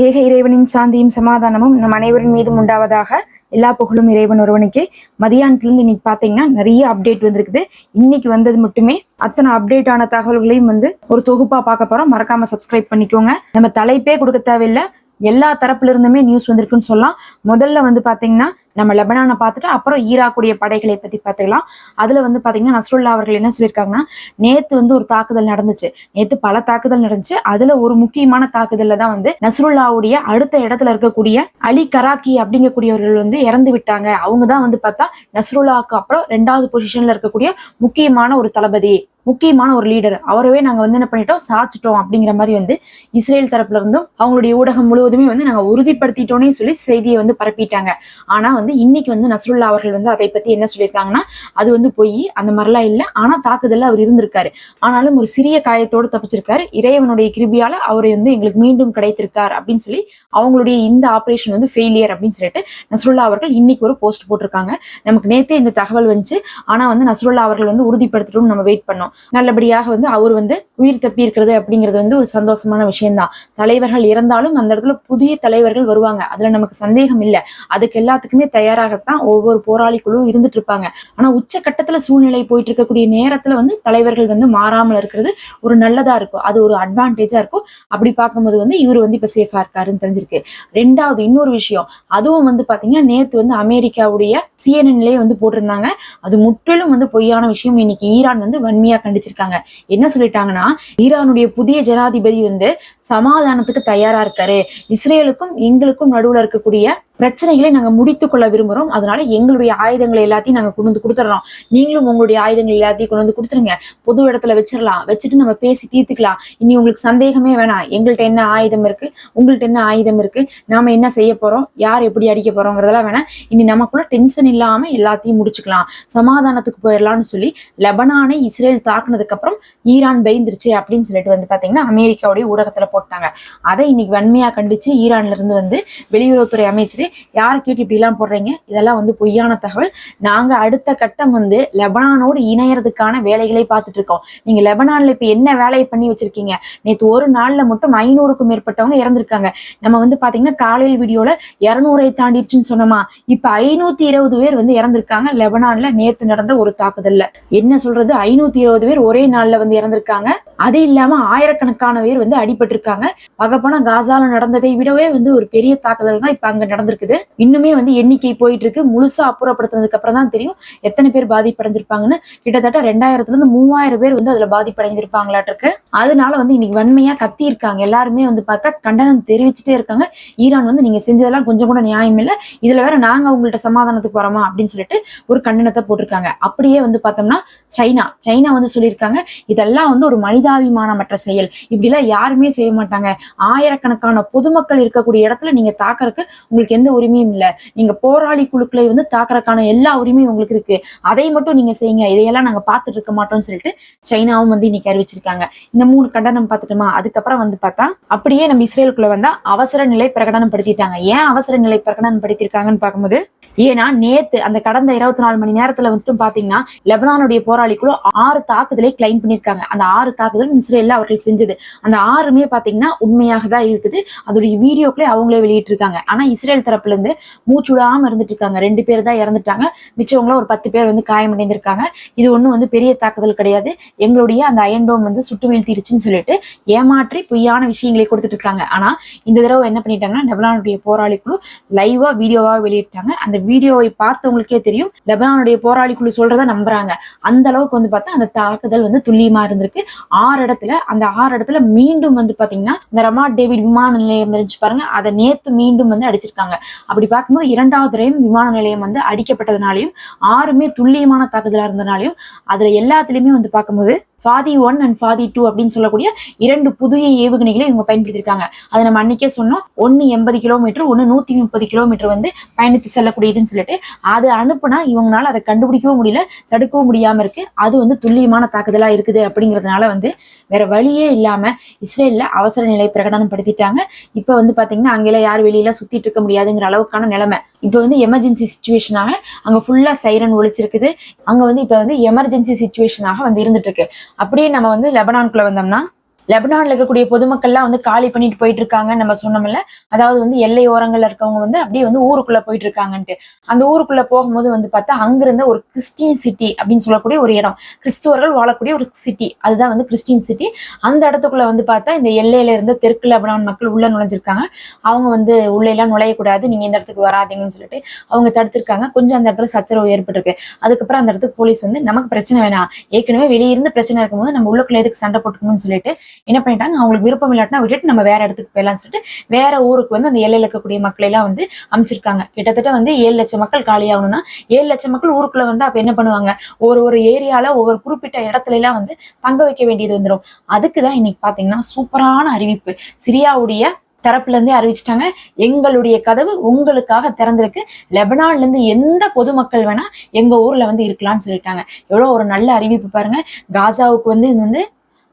ஏக இறைவனின் சாந்தியும் சமாதானமும் நம் அனைவரின் மீதும் உண்டாவதாக எல்லா புகழும் இறைவன் ஒருவனுக்கு. மதியானத்துலேருந்து இன்னைக்கு பாத்தீங்கன்னா நிறைய அப்டேட் வந்திருக்குது. இன்னைக்கு வந்தது மட்டுமே அத்தனை அப்டேட் ஆன தகவல்களையும் வந்து ஒரு தொகுப்பா பார்க்க போறோம். மறக்காம சப்ஸ்கிரைப் பண்ணிக்கோங்க. நம்ம தலைப்பே கொடுக்க தேவையில்லை. எல்லா தரப்புல இருந்துமே நியூஸ் வந்திருக்குன்னு சொல்லலாம். முதல்ல வந்து பாத்தீங்கன்னா நம்ம லெபனானை பார்த்துட்டு அப்புறம் ஈராக்குடைய படைகளை பத்தி பார்த்துக்கலாம். அதுல வந்து பாத்தீங்கன்னா நஸ்ருல்லா அவர்கள் என்ன சொல்லியிருக்காங்கன்னா நேத்து வந்து ஒரு தாக்குதல் நடந்துச்சு. நேத்து பல தாக்குதல் நடந்துச்சு. அதுல ஒரு முக்கியமான தாக்குதல்ல தான் வந்து நஸ்ருல்லாவுடைய அடுத்த இடத்துல இருக்கக்கூடிய அலி கராக்கி அப்படிங்கக்கூடியவர்கள் வந்து இறந்து விட்டாங்க. அவங்க தான் வந்து பார்த்தா நஸ்ருல்லாவுக்கு அப்புறம் ரெண்டாவது பொசிஷன்ல இருக்கக்கூடிய முக்கியமான ஒரு தளபதி முக்கியமான ஒரு லீடர். அவரவே நாங்க வந்து என்ன பண்ணிட்டோம்? சாச்சிட்டோம் அப்படிங்கிற மாதிரி வந்து இஸ்ரேல் தரப்புல இருந்தும் அவங்களுடைய ஊடகம் முழுவதுமே வந்து நாங்க உறுதிப்படுத்திட்டோன்னே சொல்லி செய்தியை வந்து பரப்பிட்டாங்க. ஆனா வந்து இன்னைக்கு வந்து நசருல்லா அவர்கள் வந்து அதை பத்தி என்ன சொல்லியிருக்காங்கன்னா அது வந்து போய் அந்த மாதிரிலாம் இல்லை. ஆனா தாக்குதல்ல அவர் இருந்திருக்காரு. ஆனாலும் ஒரு சிறிய காயத்தோடு தப்பிச்சிருக்காரு. இறைவனுடைய கிருபியால அவர் வந்து எங்களுக்கு மீண்டும் கிடைத்திருக்கார் அப்படின்னு சொல்லி அவங்களுடைய இந்த ஆபரேஷன் வந்து ஃபெயிலியர் அப்படின்னு சொல்லிட்டு நசருல்லா அவர்கள் இன்னைக்கு ஒரு போஸ்ட் போட்டிருக்காங்க. நமக்கு நேத்தே இந்த தகவல் வந்துச்சு. ஆனா வந்து நசருல்லா அவர்கள் வந்து உறுதிப்படுத்தட்டும் நம்ம வெயிட் பண்ணோம். நல்லபடியாக வந்து அவர் வந்து உயிர் தப்பி இருக்கிறது அப்படிங்கிறது வந்து ஒரு சந்தோஷமான விஷயம்தான். தலைவர்கள் இறந்தாலும் அந்த இடத்துல புதிய தலைவர்கள் வருவாங்க. அதுல நமக்கு சந்தேகம் இல்லை. அதுக்கு எல்லாத்துக்குமே தயாராகத்தான் ஒவ்வொரு போராளிகளும் இருந்துட்டு இருப்பாங்க. ஆனா உச்சக்கட்டத்துல சூழ்நிலை போயிட்டு இருக்கக்கூடிய நேரத்துல வந்து தலைவர்கள் வந்து மாறாமல் இருக்கிறது ஒரு நல்லதா இருக்கும். அது ஒரு அட்வான்டேஜா இருக்கும். அப்படி பார்க்கும்போது வந்து இவர் வந்து இப்ப சேஃபா இருக்காருன்னு தெரிஞ்சிருக்கு. ரெண்டாவது இன்னொரு விஷயம். அதுவும் வந்து பாத்தீங்கன்னா நேத்து வந்து அமெரிக்காவுடைய சிஎன்என்லயே வந்து போட்டிருந்தாங்க. அது முற்றிலும் வந்து பொய்யான விஷயம். இன்னைக்கு ஈரான் வந்து வன்மையா கண்டிச்சிருக்காங்க. என்ன சொல்லிட்டாங்கன்னா ஈரானுடைய புதிய ஜனாதிபதி வந்து சமாதானத்துக்கு தயாரா இருக்காரு. இஸ்ரேலுக்கும் எங்களுக்கும் நடுவுல இருக்கக்கூடிய பிரச்சனைகளை நாங்க முடித்து கொள்ள விரும்புறோம். அதனால எங்களுடைய ஆயுதங்களை எல்லாத்தையும் நாங்க கொண்டு வந்து கொடுத்துறோம். நீங்களும் உங்களுடைய ஆயுதங்கள் எல்லாத்தையும் கொண்டு வந்து கொடுத்துருங்க. பொது இடத்துல வச்சிடலாம். வச்சுட்டு நம்ம பேசி தீர்த்துக்கலாம். இனி உங்களுக்கு சந்தேகமே வேணாம். எங்கள்கிட்ட என்ன ஆயுதம் இருக்கு? உங்கள்கிட்ட என்ன ஆயுதம் இருக்கு? நாம என்ன செய்ய போறோம்? யார் எப்படி அடிக்க போறோங்கிறதெல்லாம் வேணாம். இனி நமக்குள்ள டென்ஷன் இல்லாம எல்லாத்தையும் முடிச்சுக்கலாம். சமாதானத்துக்கு போயிடலாம்னு சொல்லி லெபனானை இஸ்ரேல் தாக்குனதுக்கு அப்புறம் ஈரான் பயந்துருச்சு அப்படின்னு சொல்லிட்டு வந்து பாத்தீங்கன்னா அமெரிக்காவுடைய ஊடகத்துல போட்டாங்க. அதை இன்னைக்கு வன்மையா கண்டிச்சு ஈரான்ல இருந்து வந்து வெளியுறவுத்துறை அமைச்சர் யார் கேட்டு இப்படி எல்லாம் போடுறீங்க? இதெல்லாம் வந்து பொய்யான தகவல். நாங்க அடுத்த கட்டம் வந்து லெபனானோடு இணையறதுக்கான வேலைகளை பார்த்துட்டு இருக்கோம் நீங்கள் லெபனானில் இப்போ என்ன வேலையை பண்ணி வச்சிருக்கீங்க? நேத்து ஒரு நாளில் மட்டும் ஐநூறுக்கும் மேற்பட்டவங்க இறந்துருக்காங்க. நம்ம வந்து பார்த்தீங்கன்னா காலையில் வீடியோவில் இரநூறை தாண்டிடுச்சுன்னு சொன்னோமா? இப்ப ஐநூத்தி இருபது பேர் வந்து இறந்துருக்காங்க. லெபனான்ல நேத்து நடந்த ஒரு தாக்குதல்ல. என்ன சொல்றது? ஐநூத்தி இருபது பேர் ஒரே நாள்ல வந்து இறந்துருக்காங்க. அது இல்லாம ஆயிரக்கணக்கான பேர் வந்து அடிபட்டிருக்காங்க. பகப்பனா காசால நடந்ததை விடவே வந்து ஒரு பெரிய தாக்குதல் தான் இப்ப அங்க நடந்திருக்குது இன்னுமே வந்து எண்ணிக்கை போயிட்டு இருக்கு முழுசா அப்புறப்படுத்தினதுக்கு அப்புறம் தான் தெரியும் எத்தனை பேர் பாதிப்படைஞ்சிருப்பாங்கன்னு. கிட்டத்தட்ட ரெண்டாயிரத்துல இருந்து மூவாயிரம் பேர் வந்து அதுல பாதிப்படைஞ்சிருப்பாங்களாட்டிருக்கு. அதனால வந்து இன்னைக்கு வன்மையா கத்தி இருக்காங்க எல்லாருமே வந்து பார்த்தா கண்டனம் தெரிவிச்சுட்டே இருக்காங்க. ஈரான் வந்து நீங்க செஞ்சதெல்லாம் கொஞ்சம் கூட நியாயம் இல்லை. இதுல வேற நாங்க உங்கள்ட்ட சமாதானத்துக்கு வரோமா அப்படின்னு சொல்லிட்டு ஒரு கண்டனத்தை போட்டிருக்காங்க. அப்படியே வந்து பார்த்தோம்னா சைனா. சைனா வந்து சொல்லியிருக்காங்க இதெல்லாம் வந்து ஒரு மனிதாபிமானமற்ற செயல். இப்படிலாம் யாருமே செய்ய மாட்டாங்க. ஆயிரக்கணக்கான பொதுமக்கள் இருக்கக்கூடிய இடத்துல நீங்க தாக்கறதுக்கு உங்களுக்கு எந்த எந்த உரிமையும் இல்லை. நீங்க போராளி குழுக்களை வந்து தாக்குறதுக்கான எல்லா உரிமையும் உங்களுக்கு இருக்கு. அதை மட்டும் நீங்க செய்யுங்க. இதையெல்லாம் நாங்க பார்த்துட்டு இருக்க மாட்டோம்னு சொல்லிட்டு சைனாவும் வந்து இன்னைக்கு அறிவிச்சிருக்காங்க. இந்த மூணு கண்டனம் பார்த்துட்டுமா? அதுக்கப்புறம் வந்து பார்த்தா அப்படியே நம்ம இஸ்ரேலுக்குள்ள வந்தா அவசர நிலை பிரகடனம் படுத்திட்டாங்க ஏன் அவசர நிலை பிரகடனம் படுத்திருக்காங்கன்னு பார்க்கும்போது ஏன்னா நேத்து அந்த கடந்த இருபத்தி நாலு மணி நேரத்துல வந்துட்டு பாத்தீங்கன்னா லெபனானுடைய போராளிக்குழு ஆறு தாக்குதலை கிளைம் பண்ணிருக்காங்க அந்த ஆறு தாக்குதலும் இஸ்ரேல்ல அவர்கள் செஞ்சது. அந்த ஆறுமே பாத்தீங்கன்னா உண்மையாக தான் இருக்குது. அதோடைய வீடியோக்களே அவங்களே வெளியிட்டிருக்காங்க. ஆனா இஸ்ரேல் தரப்புல இருந்து மூச்சுடாம இருந்துட்டு இருக்காங்க. ரெண்டு பேர் தான் இறந்துட்டாங்க. மிச்சவங்களும் ஒரு பத்து பேர் வந்து காயமடைந்திருக்காங்க இது ஒண்ணும் வந்து பெரிய தாக்குதல் கிடையாது. எங்களுடைய அந்த அயன்டோம் வந்து சுட்டு வீழ்த்திருச்சுன்னு சொல்லிட்டு ஏமாற்றி பொய்யான விஷயங்களை கொடுத்துட்டு இருக்காங்க. ஆனா இந்த தடவை என்ன பண்ணிட்டாங்கன்னா லெபனானுடைய போராளி குழு லைவா வீடியோவா வெளியிட்டாங்க. அந்த வீடியோவை பார்த்தவங்களுக்கே தெரியும். லெபனானுடைய போராளி குழு சொல்றத நம்புறாங்க. அந்த அளவுக்கு வந்து பார்த்தா அந்த தாக்குதல் வந்து துல்லியமா இருந்திருக்கு. ஆறு இடத்துல அந்த ஆறு இடத்துல மீண்டும் வந்து பாத்தீங்கன்னா இந்த ரமா டேவிட் விமான நிலையம் இருந்துச்சு பாருங்க. அதை நேத்து மீண்டும் வந்து அடிச்சிருக்காங்க. அப்படி பார்க்கும்போது இரண்டாவது தடவையும் விமான நிலையம் வந்து அடிக்கப்பட்டதுனாலையும் ஆறுமே துல்லியமான தாக்குதலா இருந்தனாலையும் அதில் எல்லாத்துலேயுமே வந்து பார்க்கும்போது ஃபாதி ஒன் அண்ட் ஃபாதி டூ அப்படின்னு சொல்லக்கூடிய இரண்டு புதிய ஏவுகணைகளை இவங்க பயன்படுத்தியிருக்காங்க. அதை நம்ம அன்னைக்கே சொன்னோம். ஒன்னு எண்பது கிலோமீட்டர் ஒன்று நூத்தி முப்பது கிலோமீட்டர் வந்து பயணித்து செல்லக்கூடியதுன்னு சொல்லிட்டு அது அனுப்புனா இவங்களால அதை கண்டுபிடிக்கவும் முடியல தடுக்கவும் முடியாம இருக்கு. அது வந்து துல்லியமான தாக்குதலா இருக்குது அப்படிங்கிறதுனால வந்து வேற வழியே இல்லாம இஸ்ரேல்ல அவசர நிலை பிரகடனம் படுத்திட்டாங்க இப்ப வந்து பாத்தீங்கன்னா அங்கெல்லாம் யாரும் வெளியில சுத்திட்டு இருக்க முடியாதுங்கிற அளவுக்கான நிலைமை. இப்போ வந்து எமர்ஜென்சி சுச்சுவேஷனாக அங்க ஃபுல்லா சைரன் ஒழிச்சிருக்குது அங்க வந்து இப்ப வந்து எமர்ஜென்சி சுச்சுவேஷனாக வந்து இருந்துட்டு இருக்கு. அப்படியே நம்ம வந்து லெபனான்குள்ள வந்தோம்னா லெபனான்ல இருக்கக்கூடிய பொதுமக்கள்லாம் வந்து காலி பண்ணிட்டு போயிட்டு இருக்காங்கன்னு நம்ம சொன்னோம்ல. அதாவது வந்து எல்லை ஓரங்கள்ல இருக்கவங்க வந்து அப்படியே வந்து ஊருக்குள்ள போயிட்டு இருக்காங்கன்ட்டு அந்த ஊருக்குள்ள போகும்போது வந்து பார்த்தா அங்கிருந்த ஒரு கிறிஸ்டின் சிட்டி அப்படின்னு சொல்லக்கூடிய ஒரு இடம். கிறிஸ்துவர்கள் வாழக்கூடிய ஒரு சிட்டி. அதுதான் வந்து கிறிஸ்டின் சிட்டி. அந்த இடத்துக்குள்ள வந்து பார்த்தா இந்த எல்லையில இருந்த தெற்கு லெபனான் மக்கள் உள்ள நுழைஞ்சிருக்காங்க. அவங்க வந்து உள்ள எல்லாம் நுழையக்கூடாது. நீங்க இந்த இடத்துக்கு வராதீங்கன்னு சொல்லிட்டு அவங்க தடுத்திருக்காங்க. கொஞ்சம் அந்த இடத்துல சச்சரவு ஏற்பட்டிருக்கு. அதுக்கப்புறம் அந்த இடத்துக்கு போலீஸ் வந்து நமக்கு பிரச்சனை வேணாம். ஏற்கனவே வெளியே இருந்து பிரச்சனை இருக்கும்போது நம்ம உள்ளக்குள்ள எதுக்கு சண்டை போட்டுக்கணும்னு சொல்லிட்டு என்ன பண்ணிட்டாங்க? அவங்களுக்கு விருப்பம் இல்லாட்டினா விட்டுட்டு நம்ம வேற இடத்துக்கு போயிடலாம்னு சொல்லிட்டு வேற ஊருக்கு வந்து அந்த எல்லையில இருக்கக்கூடிய மக்களை எல்லாம் வந்து அமைச்சிருக்காங்க. கிட்டத்தட்ட வந்து ஏழு லட்சம் மக்கள் காலியாகணும்னா ஏழு லட்சம் மக்கள் ஊருக்குள்ள வந்து அப்ப என்ன பண்ணுவாங்க? ஒரு ஒரு ஏரியால ஒவ்வொரு குறிப்பிட்ட இடத்துல எல்லாம் வந்து தங்க வைக்க வேண்டியது வந்துடும் அதுக்கு தான் இன்னைக்கு பாத்தீங்கன்னா சூப்பரான அறிவிப்பு. சிரியாவுடைய தரப்புல இருந்தே அறிவிச்சிட்டாங்க. எங்களுடைய கதவு உங்களுக்காக திறந்திருக்கு. லெபனான்ல இருந்து எந்த பொதுமக்கள் வேணா எங்க ஊர்ல வந்து இருக்கலாம்னு சொல்லிட்டாங்க. எவ்வளவு ஒரு நல்ல அறிவிப்பு பாருங்க. காசாவுக்கு வந்து இது வந்து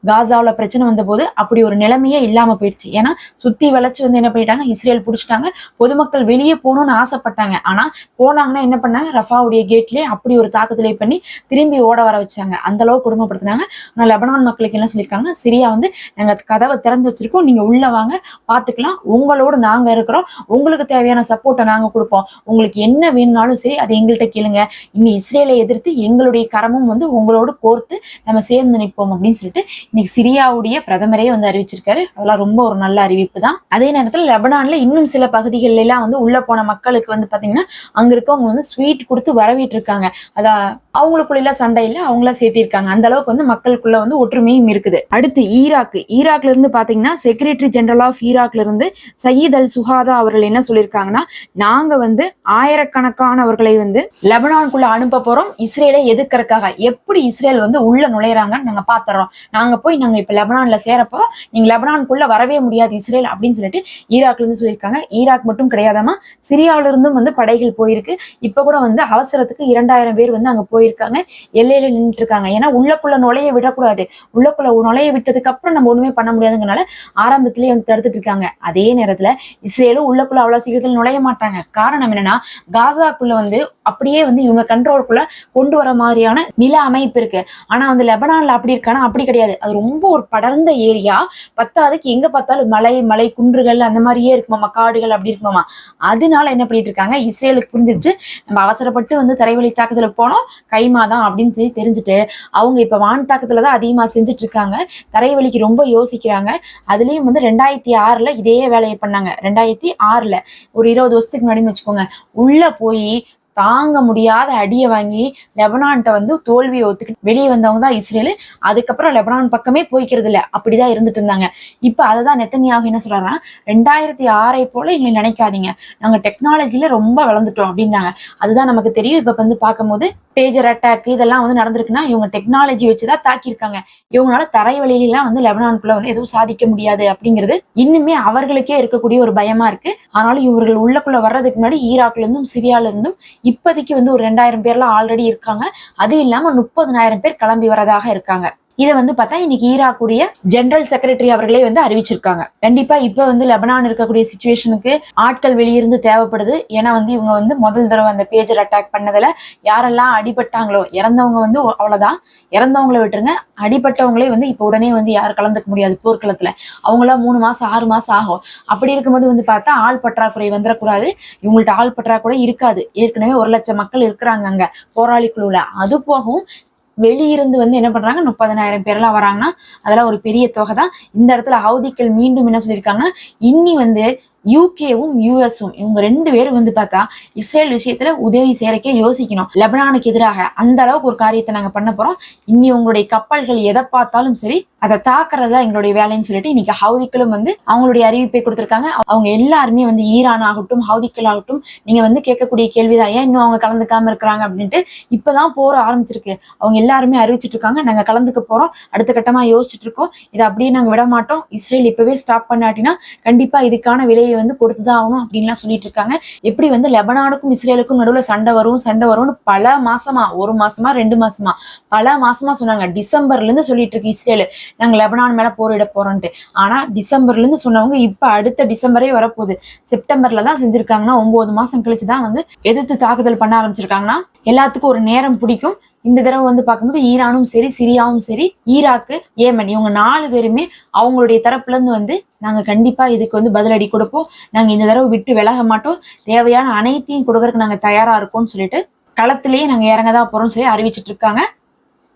காசாவில் பிரச்சனை வந்தபோது அப்படி ஒரு நிலைமையே இல்லாமல் போயிடுச்சு. ஏன்னா சுத்தி வளைச்சு வந்து என்ன பண்ணிட்டாங்க? இஸ்ரேல் பிடிச்சிட்டாங்க. பொதுமக்கள் வெளியே போகணும்னு ஆசைப்பட்டாங்க. ஆனால் போனாங்கன்னா என்ன பண்ணாங்க? ரஃபாவுடைய கேட்லயே அப்படி ஒரு தாக்குதலை பண்ணி திரும்பி ஓட வர வச்சாங்க. அந்த அளவுக்கு குடும்பப்படுத்தினாங்க ஆனால் லெபனான் மக்களுக்கு என்ன சொல்லியிருக்காங்க சிரியா வந்து நாங்கள் கதவை திறந்து வச்சிருக்கோம். நீங்கள் உள்ளே வாங்க பார்த்துக்கலாம் உங்களோடு நாங்கள் இருக்கிறோம். உங்களுக்கு தேவையான சப்போர்ட்டை நாங்கள் கொடுப்போம். உங்களுக்கு என்ன வேணும்னாலும் சரி அதை எங்கள்கிட்ட கேளுங்க. இன்னி இஸ்ரேலை எதிர்த்து எங்களுடைய கரமும் வந்து உங்களோட கோர்த்து நம்ம சேர்ந்து நிற்போம். அப்படின்னு சொல்லிட்டு இன்னைக்கு சிரியாவுடைய பிரதமரே வந்து அறிவிச்சிருக்காரு. அதெல்லாம் ரொம்ப ஒரு நல்ல அறிவிப்பு தான் அதே நேரத்தில் லெபனான்ல இன்னும் சில பகுதிகள்ல எல்லாம் வந்து உள்ள போன மக்களுக்கு வந்து பாத்தீங்கன்னா அங்க இருக்கவங்க வந்து ஸ்வீட் கொடுத்து வரவேற்று இருக்காங்க அதான் அவங்களுக்குள்ள சண்டை இல்ல அவங்களா சேர்த்திருக்காங்க. அந்த அளவுக்கு வந்து மக்களுக்குள்ள வந்து ஒற்றுமையும் இருக்குது. அடுத்து ஈராக் ஈராக்ல இருந்து பாத்தீங்கன்னா செக்ரட்டரி ஜெனரல் ஆஃப் ஈராக்ல இருந்து சயீத் அல் சுஹாதா அவர்கள் என்ன சொல்லியிருக்காங்கன்னா நாங்க வந்து ஆயிரக்கணக்கானவர்களை வந்து லெபனானுக்குள்ள அனுப்ப போறோம். இஸ்ரேலை எதிர்க்கறதுக்காக. எப்படி இஸ்ரேல் வந்து உள்ள நுழையிறாங்கன்னு நாங்க பாத்துறோம். நாங்க போய் நாங்க இப்ப லெபனான்ல சேரப்போ நீங்க லெபனானுக்குள்ள வரவே முடியாது இஸ்ரேல் அப்படின்னு சொல்லிட்டு ஈராக்ல இருந்து சொல்லியிருக்காங்க. ஈராக் மட்டும் கிடையாதாமா சிரியாவில இருந்தும் வந்து படைகள் போயிருக்கு. இப்ப கூட வந்து அவசரத்துக்கு இரண்டாயிரம் பேர் வந்து அங்க போயிருக்காங்க. எல்லையில நின்றுட்டு இருக்காங்க ஏன்னா உள்ளக்குள்ள நுழைய விடக்கூடாது. உள்ளக்குள்ள நுழைய விட்டதுக்கு அப்புறம் நம்ம ஒண்ணுமே பண்ண முடியாதுங்கனால ஆரம்பத்திலேயே வந்து தடுத்துட்டு இருக்காங்க. அதே நேரத்துல இஸ்ரேலும் உள்ளக்குள்ள அவ்வளவு சீக்கிரத்தில் நுழைய மாட்டாங்க. காரணம் என்னன்னா காசாக்குள்ள வந்து அப்படியே வந்து இவங்க கண்ட்ரோலுக்குள்ள கொண்டு வர மாதிரியான நில அமைப்பு இருக்கு. ஆனா வந்து லெபனான்ல அப்படி இருக்கானா? அப்படி கிடையாது. அது ரொம்ப ஒரு படர்ந்த ஏரியா. பத்தாவதுக்கு எங்க பார்த்தாலும் மலை மலை குன்றுகள் அந்த மாதிரியே இருக்குமாமா காடுகள் அப்படி இருக்குமாமா அதனால என்ன பண்ணிட்டு இருக்காங்க இஸ்ரேலுக்கு புரிஞ்சிருச்சு. நம்ம அவசரப்பட்டு வந்து தரைவழி தாக்குதல போனோம். கைமா தான் அப்படின்னு சொல்லி தெரிஞ்சுட்டு அவங்க இப்ப வான் தாக்குதல தான் அதிகமா செஞ்சுட்டு இருக்காங்க தரைவழிக்கு ரொம்ப யோசிக்கிறாங்க. அதுலயும் வந்து ரெண்டாயிரத்தி ஆறுல இதே வேலையை பண்ணாங்க. ரெண்டாயிரத்தி ஆறுல ஒரு இருபது வருஷத்துக்கு முன்னாடின்னு வச்சுக்கோங்க. உள்ள போய் தாங்க முடியாத அடியை வாங்கி லெபனான்ட்ட வந்து தோல்வியை ஒத்துக்கிட்டு வெளியே வந்தவங்க தான் இஸ்ரேல். அதுக்கப்புறம் லெபனான் பக்கமே போய்க்கிறது இல்ல. அப்படிதான் இருந்துட்டு இருந்தாங்க. இப்ப அதை தான் நெத்தனியாக என்ன சொல்றாங்கன்னா ரெண்டாயிரத்தி ஆறை போல எங்களை நினைக்காதீங்க. நாங்க டெக்னாலஜில ரொம்ப வளர்ந்துட்டோம் அப்படின்னாங்க அதுதான் நமக்கு தெரியும். இப்ப வந்து பார்க்கும்போது பேஜர் அட்டாக் இதெல்லாம் வந்து நடந்திருக்குன்னா இவங்க டெக்னாலஜி வச்சுதான் தாக்கியிருக்காங்க. இவங்களால தரை வழியிலாம் வந்து லெபனானுக்குள்ள வந்து எதுவும் சாதிக்க முடியாது அப்படிங்கிறது இன்னுமே அவர்களுக்கே இருக்கக்கூடிய ஒரு பயமா இருக்கு. ஆனாலும் இவர்கள் உள்ளக்குள்ள வர்றதுக்கு முன்னாடி ஈராக்ல இருந்தும் சிரியால இருந்தும் இப்போதைக்கு வந்து ஒரு ரெண்டாயிரம் பேர்லாம் ஆல்ரெடி இருக்காங்க. அது இல்லாம முப்பதனாயிரம் பேர் கிளம்பி வரதாக இருக்காங்க. இதை வந்து பார்த்தா இன்னைக்கு ஈராக்குடைய ஜெனரல் செக்ரட்டரி அவர்களே வந்து அறிவிச்சிருக்காங்க. கண்டிப்பா இப்ப வந்து லெபனான் இருக்கக்கூடிய சுச்சுவேஷனுக்கு ஆட்கள் வெளியிருந்து தேவைப்படுது. ஏன்னா வந்து இவங்க வந்து முதல் தடவை அந்த பேஜர் அட்டாக் பண்ணதுல யாரெல்லாம் அடிபட்டாங்களோ இறந்தவங்க வந்து அவ்வளவுதான். இறந்தவங்கள விட்டுருங்க. அடிபட்டவங்களே வந்து இப்ப உடனே வந்து யாரும் கலந்துக்க முடியாது போர்க்களத்துல. அவங்களாம் மூணு மாசம் ஆறு மாசம் ஆகும். அப்படி இருக்கும்போது வந்து பார்த்தா ஆள் பற்றாக்குறை வந்துடக்கூடாது இவங்கள்ட்ட ஆள் பற்றாக்குறை இருக்காது. ஏற்கனவே ஒரு லட்சம் மக்கள் இருக்கிறாங்க அங்க போராளி குழுல அது போகவும் வெளியிருந்து வந்து என்ன பண்றாங்க முப்பதனாயிரம் பேர்லாம் வராங்கன்னா அதெல்லாம் ஒரு பெரிய தொகை தான் இந்த இடத்துல ஹவுதிக்கள் மீண்டும் என்ன சொல்லியிருக்காங்கன்னா இன்னி வந்து யூகேவும் யூஎஸும் இவங்க ரெண்டு பேரும் வந்து பார்த்தா இஸ்ரேல் விஷயத்துல உதவி சேரக்கே யோசிக்கணும். லெபனானுக்கு எதிராக அந்த அளவுக்கு ஒரு காரியத்தை நாங்க பண்ண போறோம். இன்னி உங்களுடைய கப்பல்கள் எதை பார்த்தாலும் சரி அதை தாக்குறதா எங்களுடைய வேலைன்னு சொல்லிட்டு இன்னைக்கு ஹவுதிக்களும் வந்து அவங்களுடைய அறிவிப்பை கொடுத்திருக்காங்க. அவங்க எல்லாருமே வந்து ஈரான் ஆகட்டும் ஹவுதிக்கள் ஆகட்டும் நீங்க வந்து கேட்கக்கூடிய கேள்விதான் ஏன் இன்னும் அவங்க கலந்துக்காம இருக்கிறாங்க? அப்படின்ட்டு இப்பதான் போற ஆரம்பிச்சிருக்கு. அவங்க எல்லாருமே அறிவிச்சிட்டு இருக்காங்க. நாங்க கலந்துக்க போறோம். அடுத்த கட்டமா யோசிச்சுட்டு இருக்கோம். இதை அப்படியே நாங்க விட மாட்டோம் இஸ்ரேல் இப்பவே ஸ்டாப் பண்ணாட்டினா கண்டிப்பா இதுக்கான விலையை வந்து கொடுத்துதான் ஆகணும் அப்படின்லாம் சொல்லிட்டு இருக்காங்க. எப்படி வந்து லெபனானுக்கும் இஸ்ரேலுக்கும் நடுவுல சண்டை வரும் சண்டை வரும்னு பல மாசமா ஒரு மாசமா ரெண்டு மாசமா பல மாசமா சொன்னாங்க. டிசம்பர்ல இருந்து சொல்லிட்டு இருக்கு இஸ்ரேல். நாங்க லெபனான் மேல போரிட போறோம்ட்டு ஆனா டிசம்பர்ல இருந்து சொன்னவங்க இப்ப அடுத்த டிசம்பரே வரப்போகுது. செப்டம்பர்ல தான் செஞ்சிருக்காங்கன்னா ஒன்பது மாசம் கழிச்சு தான் வந்து எதிர்த்து தாக்குதல் பண்ண ஆரம்பிச்சிருக்காங்கன்னா எல்லாத்துக்கும் ஒரு நேரம் பிடிக்கும். இந்த தடவை வந்து பார்க்கும்போது ஈரானும் சரி சிரியாவும் சரி ஈராக்கு ஏமன் இவங்க நாலு பேருமே அவங்களுடைய தரப்புல இருந்து வந்து நாங்க கண்டிப்பா இதுக்கு வந்து பதிலடி கொடுப்போம். நாங்க இந்த தடவை விட்டு விலக மாட்டோம். தேவையான அனைத்தையும் கொடுக்கறதுக்கு நாங்க தயாரா இருக்கோம்னு சொல்லிட்டு களத்திலேயே நாங்க இறங்க தான் போறோம்னு சொல்லி அறிவிச்சிட்டு இருக்காங்க.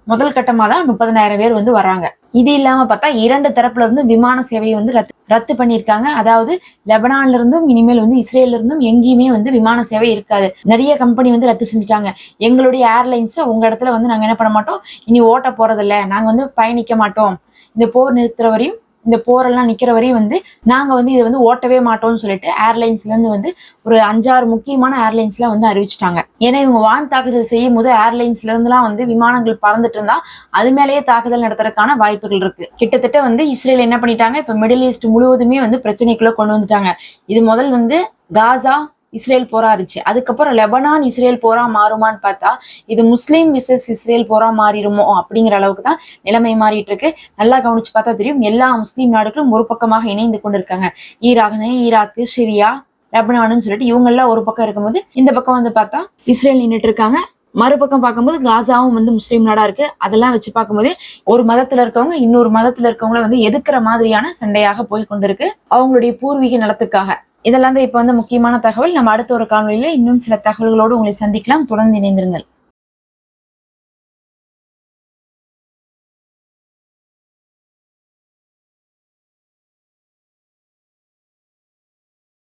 முதல் கட்டமா தான் முப்பதனாயிரம் பேர் வந்து வராங்க இது இல்லாம பார்த்தா இரண்டு தரப்புல இருந்து விமான சேவையை வந்து ரத்து ரத்து பண்ணியிருக்காங்க. அதாவது லெபனான்ல இருந்தும் இனிமேல் வந்து இஸ்ரேல்ல இருந்தும் எங்கேயுமே வந்து விமான சேவை இருக்காது. நிறைய கம்பெனி வந்து ரத்து செஞ்சுட்டாங்க. எங்களுடைய ஏர்லைன்ஸ் உங்க இடத்துல வந்து நாங்க என்ன பண்ண மாட்டோம்? இனி ஓட்ட போறதில்ல. நாங்க வந்து பயணிக்க மாட்டோம். இந்த போர் நிறுத்துற வரையும் இந்த போரெல்லாம் நிக்கிற வரையும் வந்து நாங்க வந்து இதை வந்து ஓட்டவே மாட்டோம்னு சொல்லிட்டு ஏர்லைன்ஸ்ல இருந்து வந்து ஒரு அஞ்சாறு முக்கியமான ஏர்லைன்ஸ்லாம் வந்து அறிவிச்சிட்டாங்க. ஏன்னா இவங்க வான் தாக்குதல் செய்யும் போது ஏர்லைன்ஸ்ல வந்து விமானங்கள் பறந்துட்டு இருந்தா அது மேலேயே தாக்குதல் நடத்துறதுக்கான வாய்ப்புகள் இருக்கு. கிட்டத்தட்ட வந்து இஸ்ரேல் என்ன பண்ணிட்டாங்க இப்ப மிடில் ஈஸ்ட் முழுவதுமே வந்து பிரச்சனைக்குள்ள கொண்டு வந்துட்டாங்க. இது முதல் வந்து காசா இஸ்ரேல் போரா இருந்துச்சு அதுக்கப்புறம் லெபனான் இஸ்ரேல் போரா மாறுமான்னு பார்த்தா இது முஸ்லீம் மிஸ்ஸஸ் இஸ்ரேல் போரா மாறிடுமோ அப்படிங்கிற அளவுக்கு தான் நிலைமை மாறிட்டு இருக்கு நல்லா கவனிச்சு பார்த்தா தெரியும் எல்லா முஸ்லீம் நாடுகளும் ஒரு பக்கமாக இணைந்து கொண்டிருக்காங்க. ஈராக்னு ஈராக்கு சிரியா லெபனானு சொல்லிட்டு இவங்கெல்லாம் ஒரு பக்கம் இருக்கும்போது இந்த பக்கம் வந்து பார்த்தா இஸ்ரேல் நின்றுட்டு இருக்காங்க. மறுபக்கம் பார்க்கும்போது காசாவும் வந்து முஸ்லீம் நாடா இருக்கு. அதெல்லாம் வச்சு பார்க்கும்போது ஒரு மதத்துல இருக்கவங்க இன்னொரு மதத்துல இருக்கவங்கள வந்து எதுக்குற மாதிரியான சண்டையாக போய் கொண்டிருக்கு அவங்களுடைய பூர்வீக நலத்துக்காக. இதெல்லாம் தான் இப்போ வந்து முக்கியமான தகவல். நம்ம அடுத்த ஒரு காணொலியில் இன்னும் சில தகவல்களோடு உங்களை சந்திக்கலாம். தொடர்ந்து இணைந்திருங்கள்.